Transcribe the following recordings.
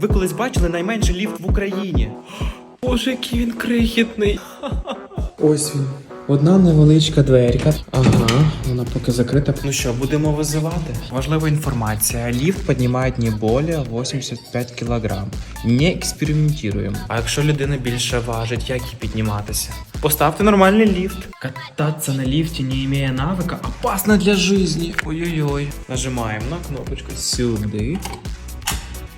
Ви колись бачили найменший ліфт в Україні? Боже, який він крихітний. Ось він. Одна невеличка дверка. Ага, вона поки закрита. Ну що, будемо визивати? Важлива інформація. Ліфт піднімає не більше 85 кг. Не експериментуємо. А якщо людина більше важить, як їй підніматися? Поставте нормальний ліфт. Кататися на ліфті, не имея навика, опасно для жизни. Ой-ой-ой. Нажимаємо на кнопочку сюди.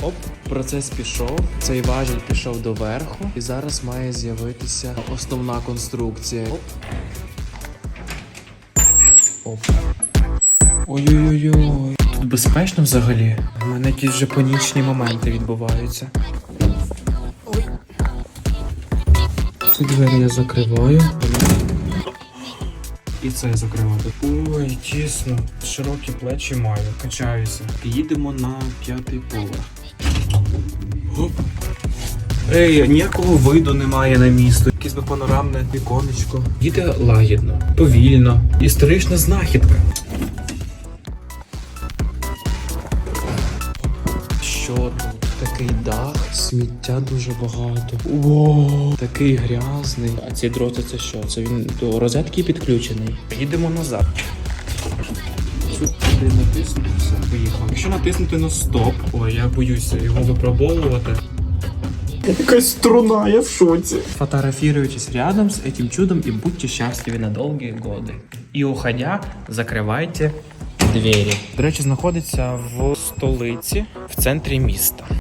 Оп, процес пішов. Цей важіль пішов доверху. І зараз має з'явитися основна конструкція. Оп. Оп. Ой-ой-ой. Безпечно взагалі. У мене якісь вже панічні моменти відбуваються. Ці двері я закриваю. І це закривати. Ой, тісно. Широкі плечі маю, качаюся. Їдемо на п'ятий поверх. Оп. Ей, ніякого виду немає на місто. Якесь би панорамне віконечко. Їде лагідно, повільно. Історична знахідка. Що? Такий дах, сміття дуже багато. О, такий грязний. А ці дроти це що? Це він до розетки підключений. Їдемо назад. Сюди натиснути, все, поїхав. Якщо натиснути на стоп, ой, я боюся його випробовувати. Якась струна, я в шоці. Фотографируйтесь рядом с этим чудом и будьте счастливы на долгие годы. І уходя, закривайте двері. До речі, знаходиться в столиці в центрі міста.